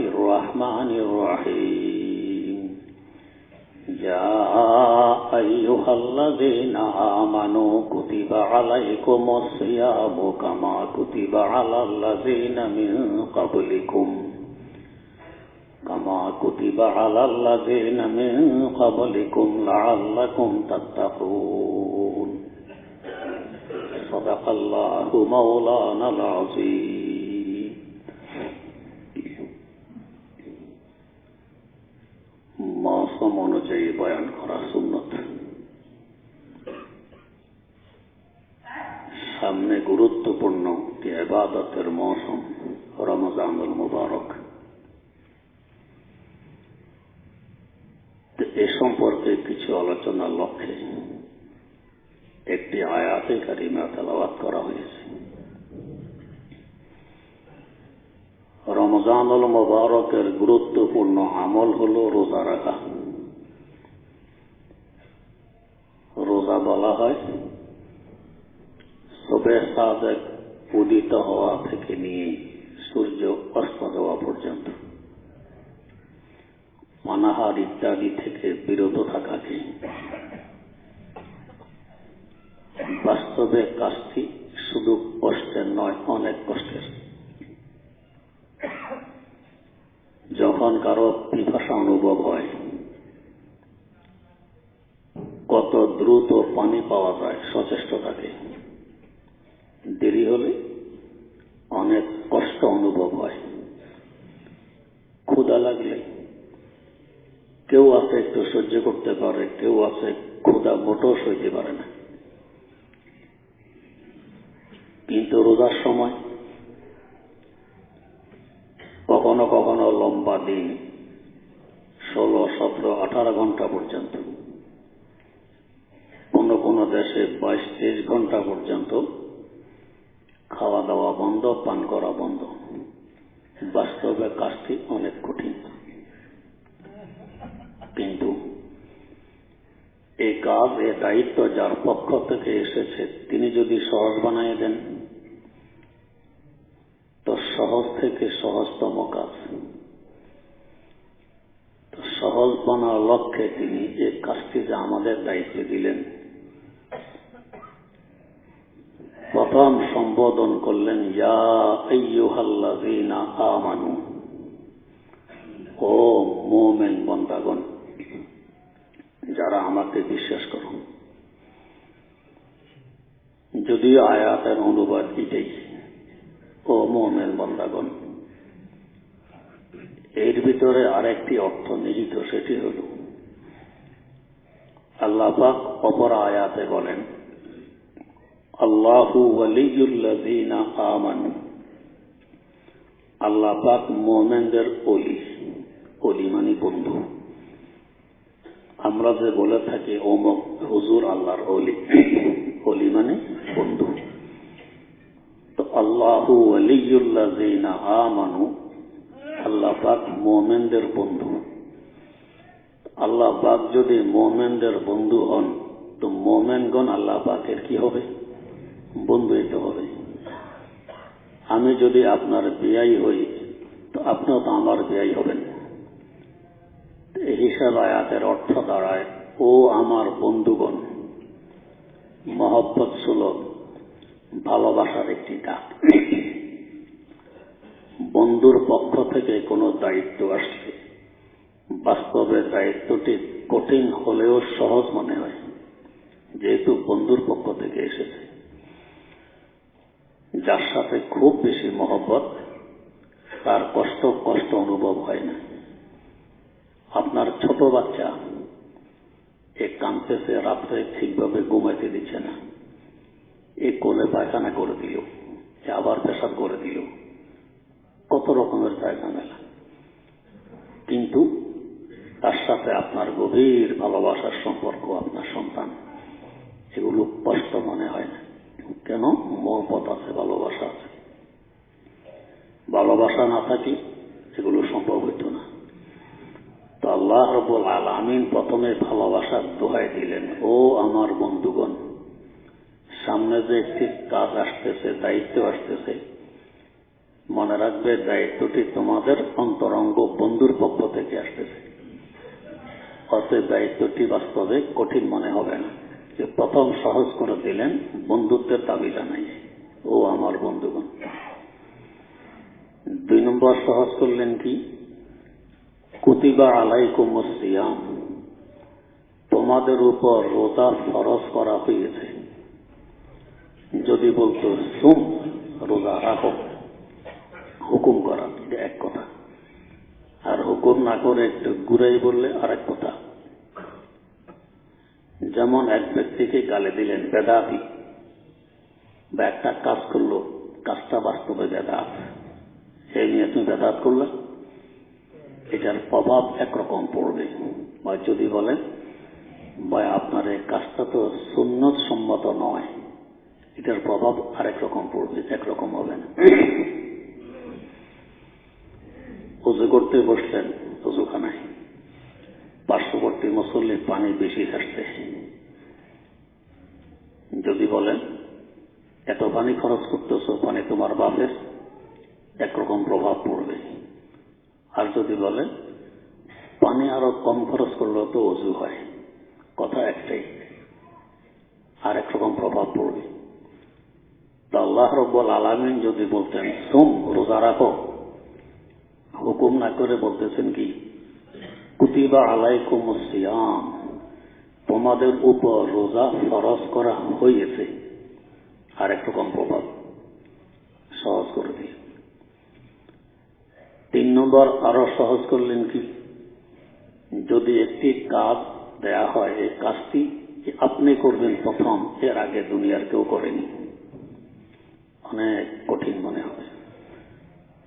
الرحمن الرحيم. يا أيها الذين آمنوا كتب عليكم الصيام كما كتب على الذين من قبلكم. كما كتب على الذين من قبلكم لعلكم تتقون. صدق الله مولانا العظيم. আমল হল রোজা রাখা। রোজা বলা হয়, সবে সাদেক উদিত হওয়া থেকে নিয়ে সূর্য অস্ত দেওয়া পর্যন্ত। অনাহার ইত্যাদি থেকে বিরত থাকাকে বাস্তবে কাজটি শুধু কষ্টের নয়, অনেক কষ্টের। যখন কারও পিপাসা অনুভব হয়। কত দ্রুত পানি পাওয়া যায় সচেষ্ট থাকে দেরি হলে অনেক কষ্ট অনুভব হয়। ক্ষুদা লাগলে কেউ আছে একটু সহ্য করতে পারে, কেউ আছে ক্ষুদা মোটেও সইতে পারে না। কিন্তু রোজার সময় কখনো কখনো লম্বা দিন, ষোলো, সতেরো, আঠারো ঘণ্টা পর্যন্ত। কোন কোন দেশে বাইশ, তেইশ ঘণ্টা পর্যন্ত খাওয়া দাওয়া বন্ধ, পান করা বন্ধ। বাস্তবে কাজটি অনেক কঠিন। কিন্তু এই কাজ, এ দায়িত্ব যার পক্ষ থেকে এসেছে, তিনি যদি সহজ বানিয়ে দেন সহজ থেকে সহজতম কাজ। সহজ বানার লক্ষ্যে তিনি যে কাজটি যে আমাদের দায়িত্বে দিলেন, প্রথম সম্বোধন করলেন আমানু, ও মোমেন বন্দাগণ, যারা আমাকে বিশ্বাস করুন যদিও আয়াতের অনুবাদ এটাই ও মোমেন বন্দাগণ, এর ভিতরে আরেকটি অর্থ নিহিত সেটি হল আল্লাপাক অপর আয়াতে বলেন, আল্লাহু ওয়ালিউল্লাযীনা আমানু, আল্লাহ পাক মোমেনদের অলি অলি মানে বন্ধু। আমরা যে বলে থাকি ওমক হুজুর আল্লাহর অলি অলি মানে বন্ধু। আল্লাহু আমানু, আল্লাহ পাক মোমেনদের বন্ধু। আল্লাহ পাক যদি মোমেনদের বন্ধু হন, তো মোমেনগণ আল্লাহ পাকের কি হবে? বন্ধু হইতে হবে। আমি যদি আপনার বিয়াই হই, তো আপনিও তো আমার বিয়াই হবেন। হিসাব আয়াতের অর্থ দাঁড়ায়, ও আমার বন্ধুগণ, মহব্বত সুলভ। ভালোবাসার একটি ডাক। বন্ধুর পক্ষ থেকে কোনো দায়িত্ব আসছে। বাস্তবে দায়িত্বটি কঠিন হলেও সহজ মনে হয়, যেহেতু বন্ধুর পক্ষ থেকে এসেছে। যার সাথে খুব বেশি মহব্বত, তার কষ্ট কষ্ট অনুভব হয় না। আপনার ছোট বাচ্চা, এ কাঁদতেছে, রাত্রে ঠিকভাবে ঘুমাইতে দিচ্ছে না। এ কোলে পায়খানা করে দিল আবার পেশাব করে দিল। কত রকমের মেলা। কিন্তু তার সাথে আপনার গভীর ভালোবাসার সম্পর্ক, আপনার সন্তান এগুলো কষ্ট মনে হয় না। কেন? মহব্বত আছে, ভালোবাসা আছে। ভালোবাসা না থাকি এগুলো সম্ভব হইত না। তো আল্লাহ রবুল আলমিন প্রথমে ভালোবাসার দোহাই দিলেন, ও আমার বন্ধুগণ সামনে যে একটি কাজ আসতেছে, দায়িত্ব আসতেছে, মনে রাখবে দায়িত্বটি তোমাদের অন্তরঙ্গ বন্ধুর পক্ষ থেকে আসতেছে। অতএব দায়িত্বটি বাস্তবে কঠিন মনে হবে না। যে প্রথম সহজ করে দিলেন, বন্ধুত্বের দাবি জানাই। ও আমার বন্ধুগণ। দুই নম্বর সহজ করলেন কি? কুতিবা আলাইকুম সিয়াম। তোমাদের উপর রোজা ফরজ করা হয়েছে। যদি বলতো, সুম, রোজা রাখো। হুকুম করা, এটা এক কথা। আর হুকুম না করে একটু ঘুরাই বললে আর এক কথা। যেমন এক ব্যক্তিকে গালে দিলেন, বেদাতি। বা একটা কাজ করল, কাজটা বাস্তবে বেদাত। সেই নিয়ে তুমি বেদাত করলে? এটার প্রভাব একরকম পড়বে। বা যদি বলেন বা আপনার এই কাজটা তো সুন্নত সম্মত নয়। এটার প্রভাব আরেক রকম পড়বে একরকম হবে না উজু করতে বসলেন উজুখানায় পার্শ্ববর্তী মুসল্লির পানি বেশি আসছে যদি বলেন এত পানি খরচ করতেছ পানি তোমার বাপের একরকম প্রভাব পড়বে আর যদি বলেন পানি আরও কম খরচ করলেও তো অজু হয় কথা একটাই আর একরকম প্রভাব পড়বে তো আল্লাহ রব্বল আলমিন যদি বলতেন, সোম, রোজা রাখো। হুকুম না করে বলতেছেন কি? কুতিবা আলাইকুম সিয়াম। তোমাদের উপর রোজা ফরজ করা হয়েছে আর একরকম প্রভাব সহজ করে দিয়ে তিন নম্বর, আরও সহজ করলেন কি? যদি একটি কাজ দেয়া হয়, এই কাজটি আপনি করবেন প্রথম, এর আগে দুনিয়ার কেউ করেনি। অনেক কঠিন মনে হবে।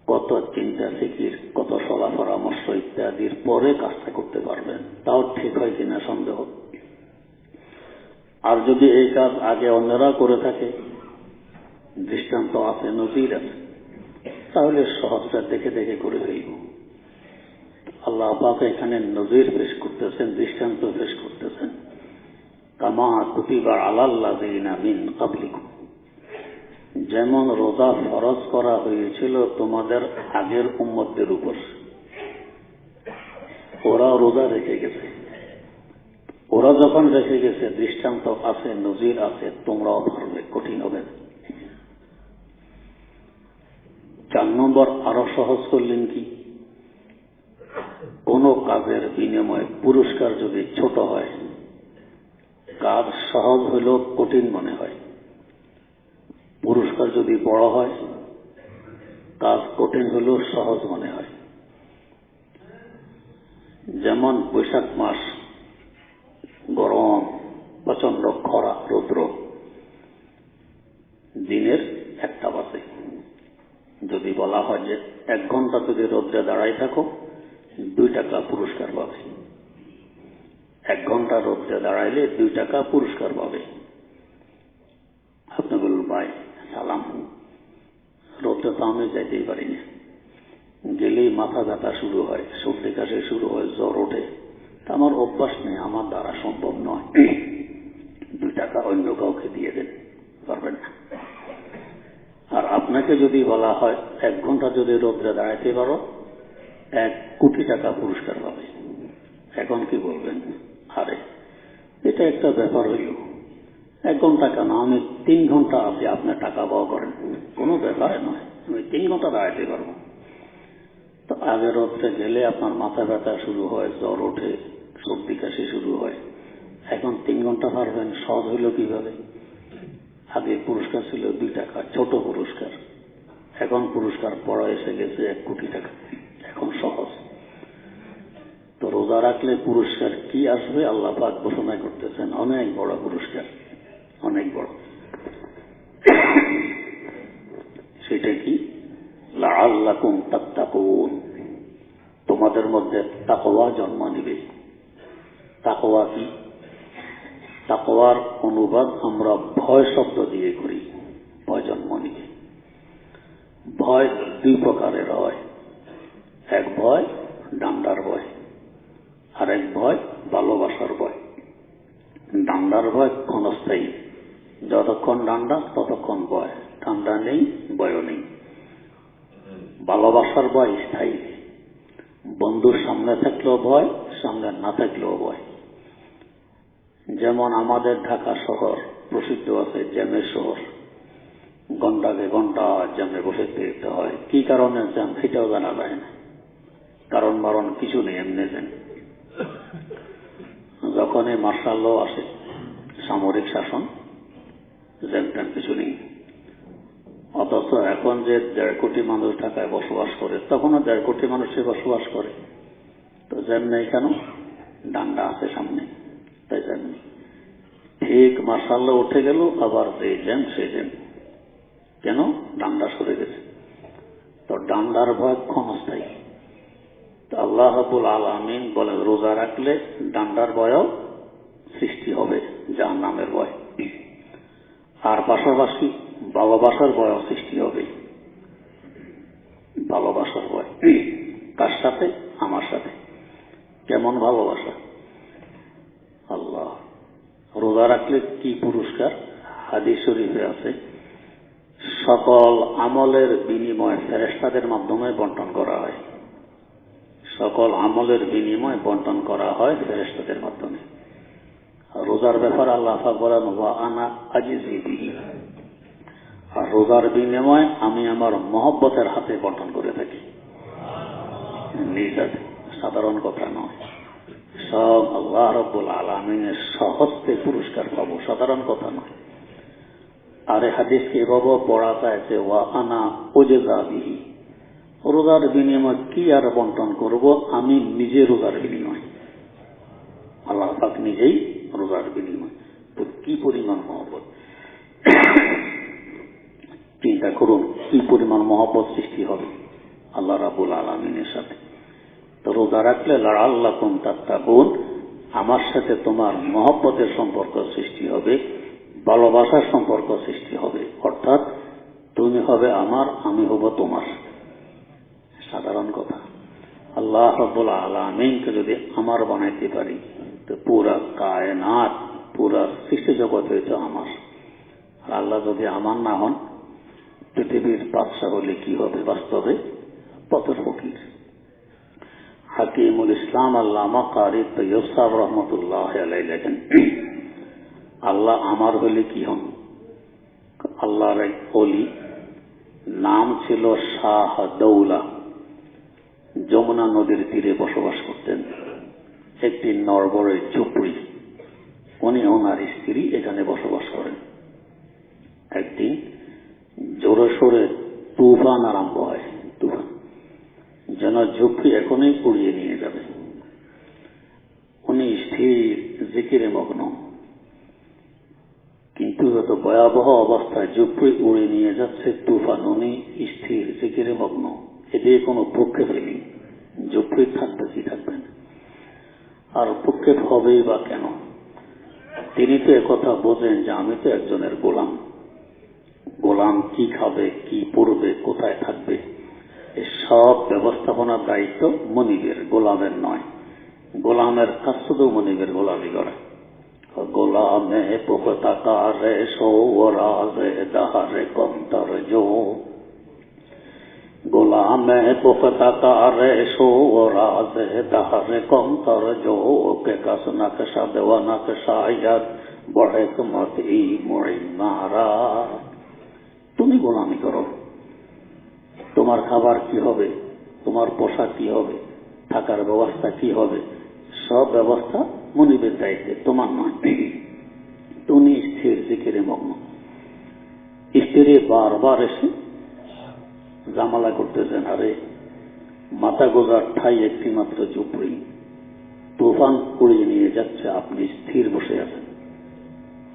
কত চিন্তা, ফিকির, কত সলা পরামর্শ ইত্যাদির পরে কাজটা করতে পারবেন, তাও ঠিক হয় কিনা সন্দেহ। আর যদি এই কাজ আগে অন্যরা করে থাকে, দৃষ্টান্ত আছে নজির আছে, তাহলে সহজটা দেখে দেখে করে ফেলব। আল্লাহ পাক এখানে নজির পেশ করতেছেন, দৃষ্টান্ত পেশ করতেছেন। কামা কুতিবা আলাল্লাদিনা মিন কাবলিকুম যেমন রোজা ফরজ করা হয়েছিল তোমাদের আগের উম্মতদের উপর। ওরা রোজা রেখে গেছে। ওরা যখন রেখে গেছে, দৃষ্টান্ত আছে, নজির আছে, তোমরাও পারবে, কঠিন হবে চার নম্বর, আরও সহজ করলেন কি? কোন কাজের বিনিময়ে পুরস্কার যদি ছোট হয়, কাজ সহজ হলেও কঠিন মনে হয়। পুরস্কার যদি বড় হয় কাজ কঠিন হলেও সহজ মনে হয়। যেমন বৈশাখ মাস, গরম প্রচণ্ড খরা, রৌদ্র, দিনের একটা বাজে। যদি বলা হয় যে এক ঘণ্টা যদি রোদ্রে দাঁড়াই থাকো, দুই টাকা পুরস্কার পাবে। এক ঘণ্টা রোদ্রে দাঁড়াইলে দুই টাকা পুরস্কার পাবে। আপনি বলুন ভাই সালাম রোদে তো আমি যাইতেই পারি না গেলেই মাথা ব্যথা শুরু হয়, সর্দি কাশি শুরু হয়, জ্বর ওঠে। তা আমার অভ্যাস নেই, আমার দ্বারা সম্ভব নয়। দুই টাকা অন্য কাউকে দিয়ে দেন, পারবেন না। আর আপনাকে যদি বলা হয়, এক ঘণ্টা যদি রোদ্রে দাঁড়াইতে পারো, এক কোটি টাকা পুরস্কার পাবে। এখন কি বলবেন? আরে, এটা একটা ব্যাপার হইল। এক ঘণ্টা কেন? আমি তিন ঘণ্টা আছি আপনার টাকা পাওয়া করেন। কোনো ব্যাপারে নয়। আমি তিন ঘণ্টা দাঁড়াইতে পারব। তো আগের রোদে গেলে আপনার মাথা ব্যথা শুরু হয়, জ্বর ওঠে, সর্দি কাশি শুরু হয়। এখন তিন ঘণ্টা পারবেন, সহজ হইল কীভাবে? আগে পুরস্কার ছিল দুই টাকা, ছোট পুরস্কার। এখন পুরস্কার পড়া এসে গেছে এক কোটি টাকা। এখন সহজ। তো রোজা রাখলে পুরস্কার কি আসবে? আল্লাহ পাক ঘোষণা করতেছেন, অনেক বড় পুরস্কার। অনেক বড়। সেটা কি? লাআল্লাকুম তাত্তাকুন। তোমাদের মধ্যে তাকওয়া জন্ম নিবে। তাকওয়া কি? তাকওয়ার অনুবাদ আমরা ভয় শব্দ দিয়ে করি, ভয় জন্ম নিবে। ভয় দুই প্রকারের হয়। এক ভয়, ডান্ডার ভয়। আর এক ভয়, ভালোবাসার ভয়। ডান্ডার ভয় ক্ষণস্থায়ী। যতক্ষণ ডান্ডা ততক্ষণ ভয়। ডান্ডা নেই, ভয়ও নেই। ভালোবাসার ভয় স্থায়ী। বন্ধুর সামনে থাকলেও ভয়, সামনে না থাকলেও ভয়। যেমন আমাদের ঢাকা শহর প্রসিদ্ধ আছে, জ্যামের শহর। ঘন্টাকে ঘণ্টা জ্যামে বসে দিতে হয়। কি কারণে জ্যাম, সেটাও জানা যায় না। কারণ মারণ কিছু নেই, এমনি জ্যাম। যখন এই মার্শাল আসে, সামরিক শাসন কিছু নেই। অথচ এখন যে দেড় কোটি মানুষ ঢাকায় বসবাস করে, তখনও দেড় কোটি বসবাস করে। তো নেই কেন? ডান্ডা আছে সামনে, তাই নেই ঠিক উঠে গেল, আবার যে জ্যাম সে জ্যাম কেন? ডান্ডা সরে গেছে। তো ডান্ডার ভয় ক্ষণস্থায়ী। তো আল্লাহ আলমিন বলেন, রোজা রাখলে ডান্ডার ভয়ও সৃষ্টি হবে যার নামের ভয়। আর পাশাপাশি ভালোবাসার বয়স সৃষ্টি হবে। ভালোবাসার বয় কার সাথে? আমার সাথে। কেমন ভালোবাসা আল্লাহ, রোজা রাখলে কি পুরস্কার? হাদিস শরীফে আছে, সকল আমলের বিনিময় ফেরেস্তাদের মাধ্যমে বন্টন করা হয়। সকল আমলের বিনিময় বন্টন করা হয় ফেরেস্তাদের মাধ্যমে। রোজার ব্যাপারে আল্লাহ বলেন আনা আজিজি আর রোজার বিনিময় আমি আমার মহব্বতের হাতে বন্টন করে থাকি। নিজ সাধারণ কথা নয়। সব আল্লাহ রব্বুল আলমিনের সহস্তে পুরস্কার পাবো, সাধারণ কথা নয়। আরে হাদিসকে এভাবে পড়া যায় যে, ওয়া আনা ওজেদা বিহি। রোজার বিনিময় কি আর বন্টন করব? আমি নিজে রোজার বিনিময়। আল্লাহ নিজেই রোজার বিনিময়। কি পরিমাণ মহব্বত? চিন্তা করুন, কি পরিমাণ মহব্বত সৃষ্টি হবে আল্লাহ রাবুল আলমিনের সাথে। তো রোজা রাখলে আল্লাহ কুম তাত্তাকুন, আমার সাথে তোমার মহব্বতের সম্পর্ক সৃষ্টি হবে, ভালোবাসার সম্পর্ক সৃষ্টি হবে। অর্থাৎ তুমি হবে আমার, আমি হব তোমার। সাধারণ কথা। আল্লাহ রব্বুল আলমিনকে যদি আমার বানাইতে পারি তো পুরা কায়নাত, পুরা সৃষ্টি জগৎ হয়েছে আমার। আর আল্লাহ যদি আমার না হন, পৃথিবীর বাদশাহ হলে কি হবে বাস্তবে? পথের ফকির। হাকিমুল ইসলাম আল্লামা কারি তৈয়ব সাহ রহমতুল্লাহ আলাই লেখেন, আল্লাহ আমার হলে কি হন? আল্লাহর এক অলি নাম ছিল শাহ দৌলা। যমুনা নদীর তীরে বসবাস করতেন। একটি নরবরের ঝুপড়ি উনি ওনার স্ত্রী এখানে বসবাস করেন। একদিন জোরে সোরে তুফান আরম্ভ হয়। তুফান। যেন ঝুপড়ি এখনই পুড়িয়ে নিয়ে যাবে। উনি স্থির, জিকিরে মগ্ন। কিন্তু যত ভয়াবহ অবস্থায় ঝুপড়ি উড়ে নিয়ে যাচ্ছে তুফান। উনি স্থির, জিকিরে মগ্ন। এদিকে কোনো পক্ষে নেই ঝুপড়ি থাকবে কি থাকবে? না আর হবেই বা কেন? তিনি তো একথা বোঝেন যে আমি তো একজনের গোলাম। গোলাম কি খাবে, কি পড়বে কোথায় থাকবে? সব ব্যবস্থাপনার দায়িত্ব মনিবের, গোলামের নয়। গোলামের কাজ শুধু মনিবের গোলামি করে গোলামে পুখতাকারে সৌরাজে দাহারে কন্তর জো গোলাম জো কে কাস না না বড়ে তোমার এই তুমি গোলামি করো। তোমার খাবার কি হবে? তোমার পোশাক কি হবে? থাকার ব্যবস্থা কি হবে? সব ব্যবস্থা মনিবের দায়িত্বে, তোমার নয়। তুমি স্থির জিকিরে মগ্ন। স্ত্রী বারবার এসে জামালা করতেছেন, আরে মাথা গোজার ঠাই একটি মাত্র ঝুপড়ি। তুফান উড়িয়ে নিয়ে যাচ্ছে, আপনি স্থির বসে আছেন।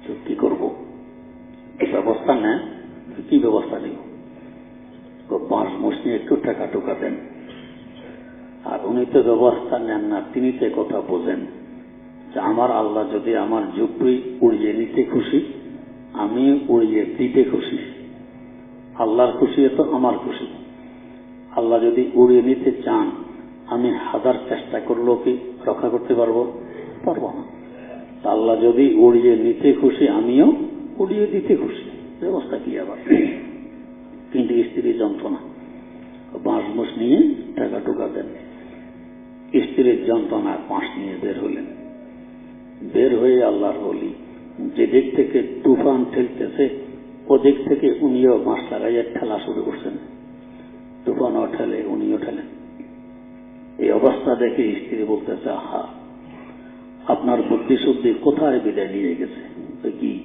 তো কি করব? ব্যবস্থা নেন? কি ব্যবস্থা নিব? তো পাঁচ নিয়ে একটু টাকা টোকা দেন। আর উনি তো ব্যবস্থা নেন না, তিনি তো কথা বোঝেন। যে আমার আল্লাহ যদি আমার ঝুপড়ি উড়িয়ে নিতে খুশি, আমি উড়িয়ে দিতে খুশি। আল্লাহর খুশি তো আমার খুশি। আল্লাহ যদি উড়িয়ে নিতে চান, আমি হাজার চেষ্টা করলেও কি রক্ষা করতে পারব? পারব না। আল্লাহ যদি উড়িয়ে নিতে খুশি, আমিও উড়িয়ে দিতে খুশি। ব্যবস্থা কি আবার? কিন্তু স্ত্রী যন্ত্রণা। বাঁশ মুস নিয়ে টাকা টুকা দেন। স্ত্রীর যন্ত্রণা পাঁচ নিয়ে বের হলেন। বের হয়ে আল্লাহর বলি যেদিক থেকে তুফান ঠেলতেছে ওদিক থেকে উনিও বাঁশ লাগাইয়া ঠেলা শুরু করছেন। তুফানও ঠেলে উনিও ঠেলেন। এই অবস্থা দেখে স্ত্রী বলতেছে, আহা, আপনার বুদ্ধি শুদ্ধি কোথায় বিদায় নিয়ে গেছে? কি?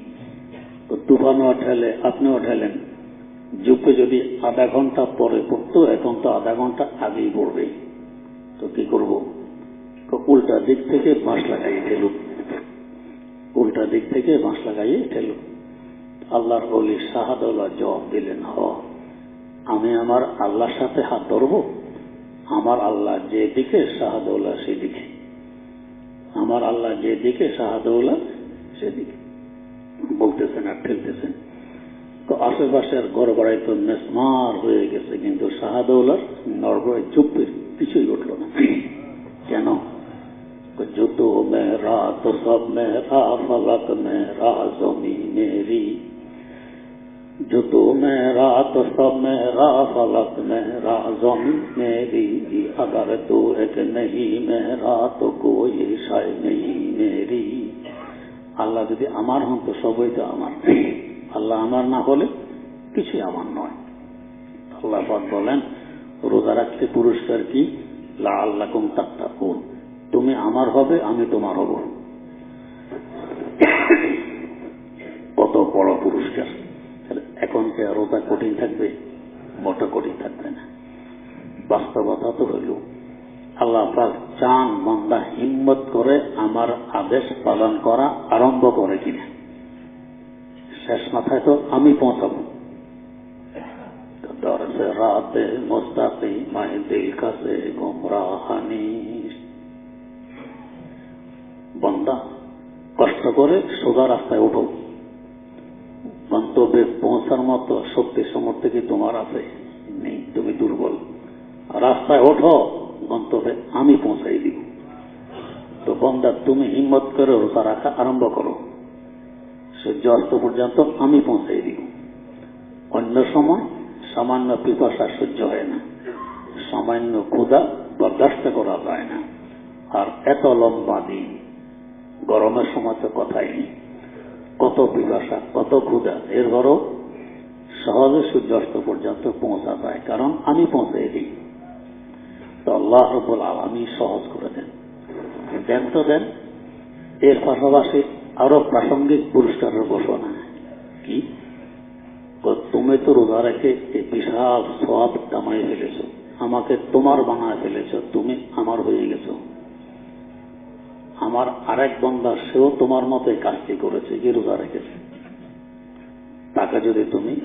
তুফানও ঠেলে, আপনিও ঠেলেন। যুগে যদি আধা ঘণ্টা পরে পড়তো, এখন তো আধা ঘণ্টা আগেই পড়বে। তো কি করব? তো উল্টা দিক থেকে বাঁশ লাগাইয়ে ঠেলুক। উল্টা দিক থেকে বাঁশ লাগাইয়ে ঠেলুক। আল্লাহর বলি শাহাদুল্লাহ জবাব দিলেন, হ, আমি আমার আল্লাহর সাথে হাত ধরব? আমার আল্লাহ যে দিকে শাহাদৌল্লাহ সেদিকে। আমার আল্লাহ যে দিকে শাহাদৌল্লাহ সেদিকে। বলতেছেন আর ঠেলতেছেন। তো আশেপাশের ঘর বাড়াই তো মেসমার হয়ে গেছে, কিন্তু শাহাদৌলার নরগড়ে চুপের কিছুই উঠল না। কেন? জুতো মেরা তো সব মেরা ফলক মেরা জমি মেরি জুতো মেরা তো সব মেরা ফলক মেরা জমি মেরি अगर तू एक नहीं मेरा तो कोई शाय नहीं मेरी আল্লাহ যদি আমার হন তো সবই তো আমার আল্লাহ আমার না হলে কিছুই আমার নয় আল্লাহ পাক বলেন রোজা রাখতে পুরস্কার কি লা আল্লাহ কুম তাত্তাকুন তুমি আমার হবে আমি তোমার হব কে রোজা কঠিন থাকবে, মোটা কঠিন থাকবে না। বাস্তবতা তো হইল, আল্লাহ পাক চান মন্দা হিম্মত করে আমার আদেশ পালন করা আরম্ভ করে কিনা। শেষ মাথায় তো আমি পৌঁছাবো। দরসে রাতে মোস্তাকি মাই দিল কাছে গোমরাহানি। বন্দা কষ্ট করে সোজা রাস্তায় উঠো। গন্তব্যে পৌঁছার মতো শক্তি সমর্থ কি তোমার আছে? নেই, তুমি দুর্বল। রাস্তায় ওঠো, গন্তব্যে আমি পৌঁছাই দিব। তো বন্দা, তুমি হিম্মত করে রোজা রাখা আরম্ভ করো। সূর্য অস্ত পর্যন্ত আমি পৌঁছাই দিব। অন্য সময় সামান্য পিপাসা সহ্য হয় না। সামান্য ক্ষুদা বরদাস্ত করা যায় না। আর এত লম্বা দিন, গরমের সময় তো কথাই নেই। কত পিপাসা, কত ক্ষুদা এরপরও সহজে সূর্যাস্ত পর্যন্ত পৌঁছা যায় কারণ আমি পৌঁছে দিই। তো আল্লাহ রবুল আলমী সহজ করে দেন। দেন তো দেন, এর পাশাপাশি আরও প্রাসঙ্গিক পুরস্কারের ঘোষণা। কি? তুমি তো রোজা রেখে বিশাল সব কামাই ফেলেছ, আমাকে তোমার বানায় ফেলেছ, তুমি আমার হয়ে গেছো। আমার আরেক বন্ধা সেও তোমার মতো কাজটি করেছে যে রোজা রেখেছে। তাকে যদি তুমি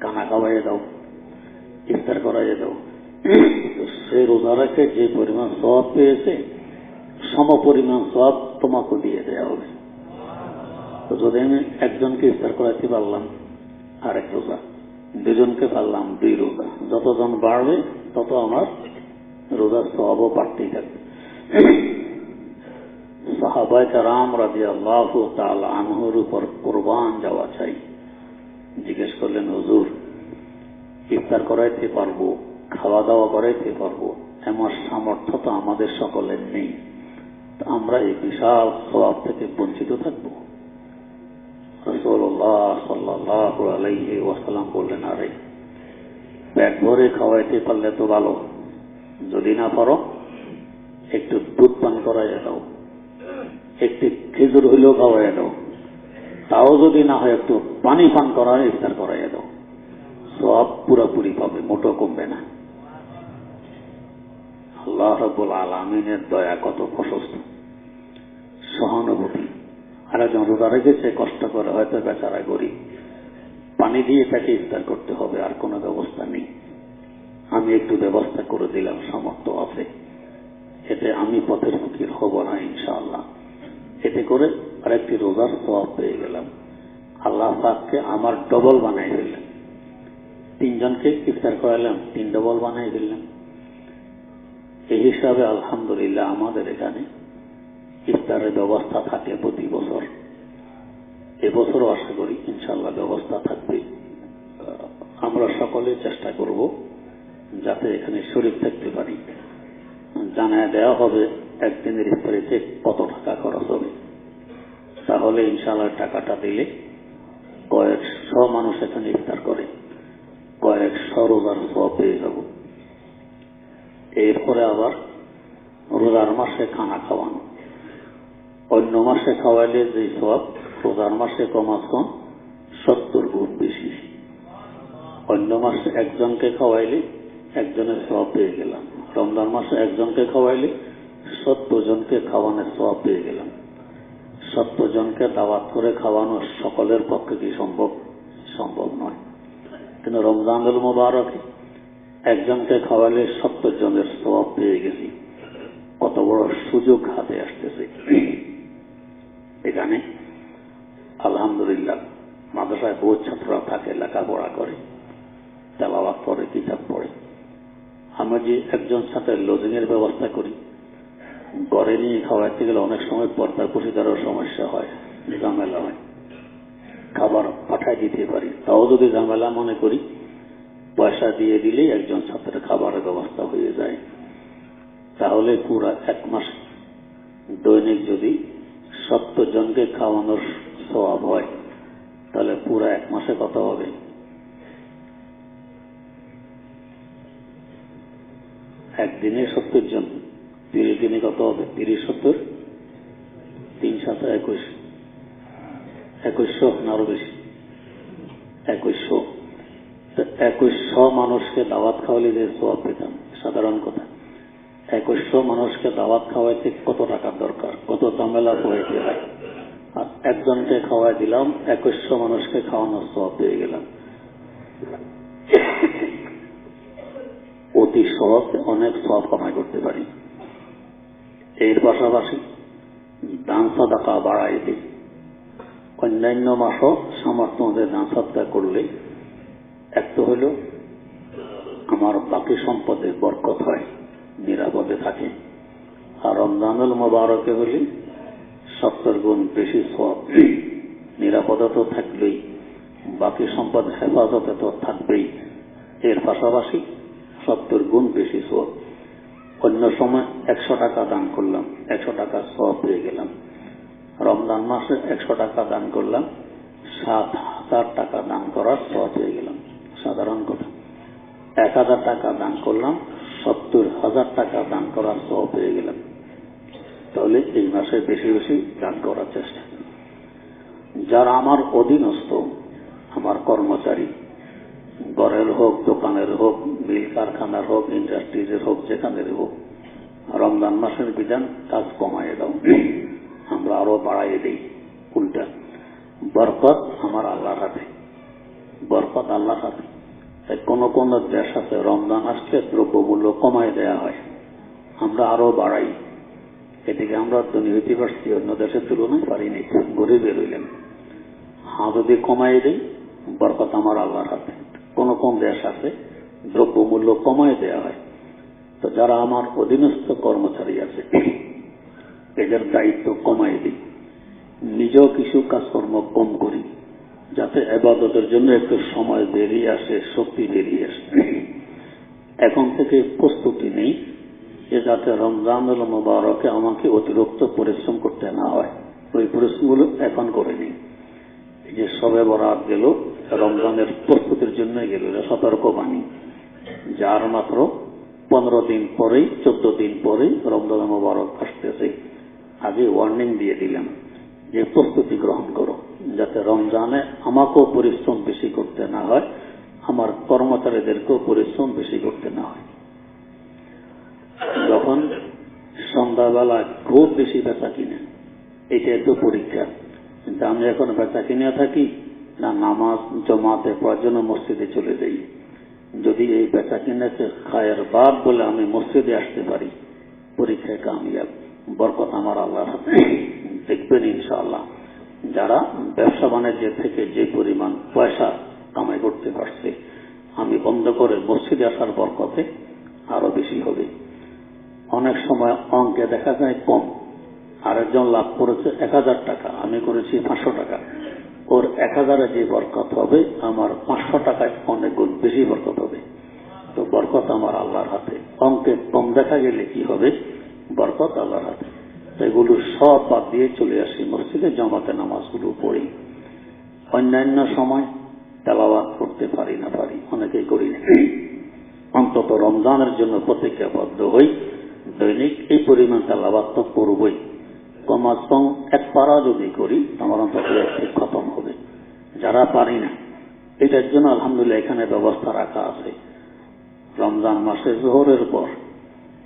কানা খাওয়াইয়ে দাও, ইফতার করাইয়ে দাও সে রোজা রেখে যে পরিমাণ সব পেয়েছে, সম পরিমাণ সব তোমাকে দিয়ে দেওয়া হবে। তো যদি আমি একজনকে ইফতার করাইতে পারলাম, আরেক রোজা, দুজনকে পারলাম, দুই রোজা। যতজন বাড়বে, তত আমার রোজার সবও বাড়তেই থাকবে। সাহাবাইকা রাম রাজি আল্লাহ তাল আনহুর উপর কোরবান যাওয়া চাই। জিজ্ঞেস করলেন, হুজুর, ইফতার করাইতে পারব খাওয়া দাওয়া করাইতে পারব, এমন সামর্থ্য তো আমাদের সকলের নেই। আমরা এই বিশাল স্বভাব থেকে বঞ্চিত থাকব? রসুল্লাহ সাল্লাহ আলাইহি ওয়াসাল্লাম বললেন, আরে, পেট ভরে খাওয়াইতে পারলে তো ভালো। যদি না পারো, একটু দুধ পান করাইয়া দাও। একটি খেজুর হইলেও খাওয়াইয়া দাও। তাও যদি না হয় একটু পানি পান করা ইফতার করাইয়া দাও। সব পুরোপুরি পাবে মোটো কমবে না। আল্লাহ রব্বুল আলমিনের দয়া কত প্রশস্ত। সহানুভূতি। আর একজন রোজা রেখেছে কষ্ট করে হয়তো বেচারা গরিব। পানি দিয়ে তাকে ইফতার করতে হবে, আর কোনো ব্যবস্থা নেই। আমি একটু ব্যবস্থা করে দিলাম, সামর্থ্য আছে। এতে আমি পথের ফকির হব না ইনশাআল্লাহ। এতে করে আরেকটি রোজার সব পেয়ে গেলাম। আল্লাহ পাককে আমার ডবল বানাই ফেললেন তিনজনকে ইফতার করালাম, তিন ডবল বানাই ফেললাম এই হিসাবে আলহামদুলিল্লাহ আমাদের এখানে ইফতারের ব্যবস্থা থাকে প্রতি বছর। এবছরও আশা করি ইনশাল্লাহ ব্যবস্থা থাকবে। আমরা সকলে চেষ্টা করব যাতে এখানে শরীর থাকতে পারি। জানায় দেওয়া হবে একদিনের ইফতারিতে কত টাকা খরচ হবে। তাহলে ইনশাল্লাহ টাকাটা দিলে কয়েকশো মানুষ এখানে ইফতার করে, কয়েকশো রোজার সব পেয়ে যাব। এরপরে আবার রোজার মাসে খানা খাওয়ানো। অন্য মাসে খাওয়াইলে যে সব রোজার মাসে কমাস কম, সত্তর গুণ বেশি। অন্য মাসে একজনকে খাওয়াইলে একজনের সব পেয়ে গেলাম। রমজান মাসে একজনকে খাওয়াইলে সত্তর জনকে খাওয়ানোর সব পেয়ে গেলাম। সত্তর জনকে দাওয়াত করে খাওয়ানো সকলের পক্ষে কি সম্ভব? সম্ভব নয়। কিন্তু রমজানুল মোবারকে একজনকে খাওয়ালে সত্তর জনের সব পেয়ে গেছি। কত বড় সুযোগ হাতে আসতেছে। এখানে আলহামদুলিল্লাহ মাদ্রাসায় বহু ছাত্ররা থাকে, লেখাপড়া করে, তেলাওয়াত পড়ে কিতাব পড়ে। আমরা যে একজন সাথে লজিং এর ব্যবস্থা করি ঘরে নিয়ে খাওয়াইতে গেলে অনেক সময় পর্দার পুষিদারও সমস্যা হয়, ঝামেলা হয়। খাবার পাঠায় দিতে পারি। তাও যদি ঝামেলা মনে করি, পয়সা দিয়ে দিলেই একজন ছাত্রের খাবারের ব্যবস্থা হয়ে যায়। তাহলে পুরা এক মাস দৈনিক যদি সত্তর জনকে খাওয়ানোর স্বভাব হয়, তাহলে পুরা এক মাসে কত হবে? একদিনে সত্তর জন তিরিশ দিনে কত হবে তিরিশ সত্তর তিন সাত একুশ একুশশো মানুষকে দাওয়াত খাওয়ালে যে সব পেতাম, সাধারণ কথা। একুশশো মানুষকে দাওয়াত খাওয়াইতে কত টাকার দরকার? কত তামেলা পোহাইতে হয় আর একজনকে খাওয়াই দিলাম একুশশো মানুষকে খাওয়ানোর সব পেয়ে গেলাম। অতি সহজে অনেক সব কামাই করতে পারি। এর পাশাপাশি দান সাদাকা বাড়াই দিই অন্যান্য মাসও সামর্থ্য মধ্যে দান সৎকার করলে এক তো হইল আমার বাকি সম্পদের বরকত হয়, নিরাপদে থাকে। আর রমজানুল মোবারকে হলে সত্তর গুণ বেশি সব। নিরাপদে তো থাকবেই, বাকি সম্পদ হেফাজতে তো থাকবেই। এর পাশাপাশি সত্তর গুণ বেশি সব। অন্য সময় একশো টাকা দান করলাম, একশো টাকা সব পেয়ে গেলাম। রমজান মাসে একশো টাকা দান করলাম, সাত হাজার টাকা দান করার সব হয়ে গেলাম সাধারণ কথা। এক হাজার টাকা দান করলাম, সত্তর হাজার টাকা দান করার সব পেয়ে গেলাম তাহলে এই মাসে বেশি বেশি দান করার চেষ্টা যারা আমার অধীনস্থ, আমার কর্মচারী, ঘরের হোক, দোকানের হোক, মিল কারখানার হোক, ইন্ডাস্ট্রিজের হোক যেখানের হোক, রমজান মাসের বিধান কাজ কমাই দাও। আমরা আরও বাড়াই দিই উল্টা বরকত আমার আল্লাহর হাতে বরকত আল্লাহর হাতে কোন কোন দেশ আছে রমজান আসলে দ্রব্যমূল্য কমাই দেয়া হয় আমরা আরও বাড়াই এদিকে আমরা ধনী হইতে পারছি অন্য দেশের তুলনায় পারিনি গরিব বেরোইলেন হ্যাঁ যদি কমাই দিই বরকত আমার আল্লাহর হাতে কোন কোন দেশ আছে দ্রব্যমূল্য কমাই দেয়া হয় তো যারা আমার অধীনস্থ কর্মচারী আছে এদের দায়িত্ব কমাই দিই। নিজেও কিছু কাজকর্ম কম করি, যাতে এবাদতের জন্য একটু সময় বেরিয়ে আসে, শক্তি বেরিয়ে আসে। এখন থেকে প্রস্তুতি নেই যে যাতে রমজানুল মুবারকে আমাকে অতিরিক্ত পরিশ্রম করতে না হয়। ওই পরিশ্রমগুলো এখন করে নিই। যে সবে বরাত গেল, রমজানের প্রস্তুতির জন্য গেল সতর্ক বাণী। যার মাত্র পনেরো দিন পরেই, চোদ্দ দিন পরেই রমজান মুবারক আসতেছে। আগে ওয়ার্নিং দিয়ে দিলাম যে প্রস্তুতি গ্রহণ করো, যাতে রমজানে আমাকেও পরিশ্রম বেশি করতে না হয়, আমার কর্মচারীদেরকেও পরিশ্রম বেশি করতে না হয়। যখন সন্ধ্যাবেলা খুব বেশি বেচা কিনে, এটা একটু পরীক্ষা, কিন্তু আমি এখন বেচা কিনে থাকি, না নামাজ, জমাতে পড়ার জন্য মসজিদে চলে যাই। যদি এই বেচা কিনেছে, খায়ের বাদ বলে আমি মসজিদে আসতে পারি, পরীক্ষায় কামিয়াব। বরকত আমার আল্লাহ দেখবেন ইনশাআল্লাহ যারা ব্যবসা বাণিজ্যের থেকে যে পরিমাণ পয়সা কামাই করতে পারছে, আমি বন্ধ করে মসজিদে আসার বরকতে আরও বেশি হবে। অনেক সময় অঙ্কে দেখা যায় কম। আরেকজন লাভ করেছে এক হাজার টাকা, আমি করেছি পাঁচশো টাকা। ওর এক হাজারে যে বরকত হবে, আমার পাঁচশো টাকায় অনেক গুণ বেশি বরকত হবে। তো বরকত আমার আল্লাহর হাতে। অঙ্কে কম দেখা গেলে কি হবে? বরকত আল্লাহর হাতে। এগুলো সব বাদ দিয়ে চলে আসি মসজিদে, জমাতে নামাজগুলো পড়ি। অন্যান্য সময় তেলাওয়াত করতে পারি না পারি, অনেকেই করি না। অন্তত রমজানের জন্য প্রতিজ্ঞাবদ্ধ হই। দৈনিক এই পরিমাণ তেলাবাদ তো করবই। কমাস কম এক পারা যদি করি, আমার অন্তত খতম হবে। যারা পারি না, এটার জন্য আলহামদুলিল্লাহ এখানে ব্যবস্থা রাখা আছে। রমজান মাসে জোহরের পর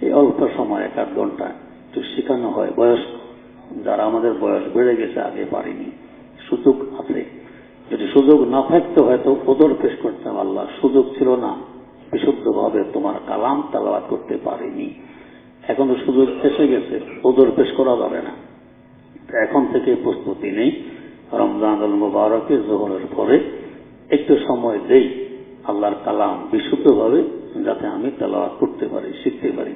এই অল্প সময় এক আধ ঘণ্টা একটু শেখানো হয়। বয়স যারা আমাদের বয়স বেড়ে গেছে, আগে পারিনি। সুযোগ আছে। যদি সুযোগ না থাকতে হয়তো ওদর পেশ করতাম আল্লাহ। সুযোগ ছিল না। বিশুদ্ধভাবে তোমার কালাম তালাবাদ করতে পারিনি। এখন সুযোগ এসে গেছে, ওদর পেশ করা যাবে না। এখন থেকে প্রস্তুতি নেই। রমজান আল মুবারকের জোহরের পরে একটু সময় দেই আল্লাহর কালাম বিশুদ্ধভাবে যাতে আমি তেলাওয়াত করতে পারি, শিখতে পারি।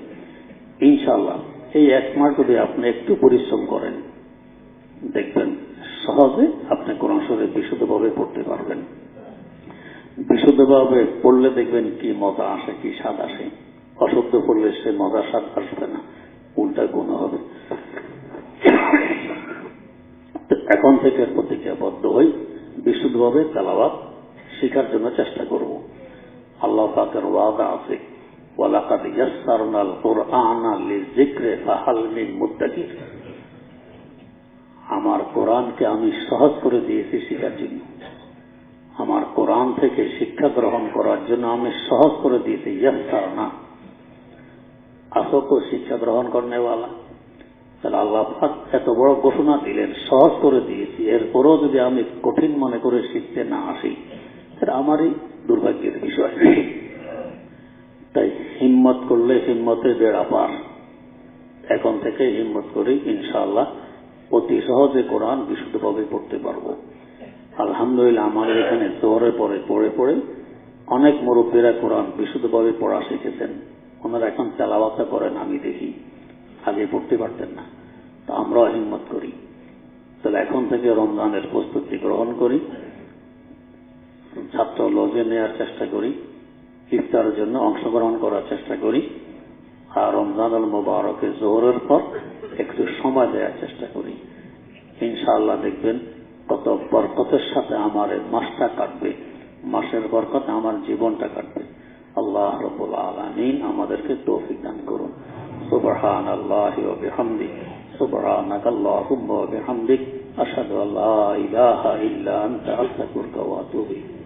ইনশাআল্লাহ, এই এক মাস যদি আপনি একটু পরিশ্রম করেন, দেখবেন সহজে আপনি কোরআন শরীফ বিশুদ্ধভাবে পড়তে পারবেন। বিশুদ্ধভাবে পড়লে দেখবেন কি মজা আসে, কি স্বাদ আসে। অশুদ্ধ পড়লে সে মজা স্বাদ আসবে না, উল্টা গুণ হবে। এখন থেকে প্রতিজ্ঞাবদ্ধ হই, বিশুদ্ধভাবে তেলাওয়াত শেখার জন্য চেষ্টা করব। আল্লাহ পাকের ওয়াদা আছে। ওয়ালাকাদ ইয়াসসারনাল কুরআনা লিযিকরি ফাহাল মিন মুদ্দাকির আমার কোরআনকে আমি সহজ করে দিয়েছি শেখার জন্য। আমার কোরআন থেকে শিক্ষা গ্রহণ করার জন্য আমি সহজ করে দিয়েছি। ইয়াসসারনা। আসো তো শিক্ষা গ্রহণ করনে वाला তাহলে আল্লাহ এত বড় ঘোষণা দিলেন, সহজ করে দিয়েছি। এরপরও যদি আমি কঠিন মনে করে শিখতে না আসি সেটা আমারই দুর্ভাগ্যের বিষয়। তাই হিম্মত করলে হিম্মতের বেড়া পার এখন থেকে হিম্মত করি ইনশাআল্লাহ অতি সহজে কোরআন বিশুদ্ধভাবে পড়তে পারব। আলহামদুলিল্লাহ আমাদের এখানে জোরে পড়ে পড়ে পড়ে অনেক মুরব্বীরা কোরআন বিশুদ্ধভাবে পড়া শিখেছেন। ওনারা এখন তেলাবাতা করেন, আমি দেখি। আগে পড়তে পারতেন না। তো আমরাও হিম্মত করি। তাহলে এখন থেকে রমজানের প্রস্তুতি গ্রহণ করি। ছাত্র লজে নেওয়ার চেষ্টা করি, ইফতারের জন্য অংশগ্রহণ করার চেষ্টা করি, আর রমজান আল মোবারকের জোহরের পর একটু সময় দেওয়ার চেষ্টা করি। ইনশাআল্লাহ দেখবেন কত বরকতের সাথে আমার মাসটা কাটবে, মাসের বরকত আমার জীবনটা কাটবে। আল্লাহ রবুল আলমিন আমাদেরকে তৌফিক দান করুন। সুবহান আল্লাহ বিহামদি সুবহান আল্লাহুম্মা বিহামদিক আশহাদু আল্লা ইলাহা ইল্লা আনতা, আস্তাগফিরুকা ওয়া আতুবু ইলাইক।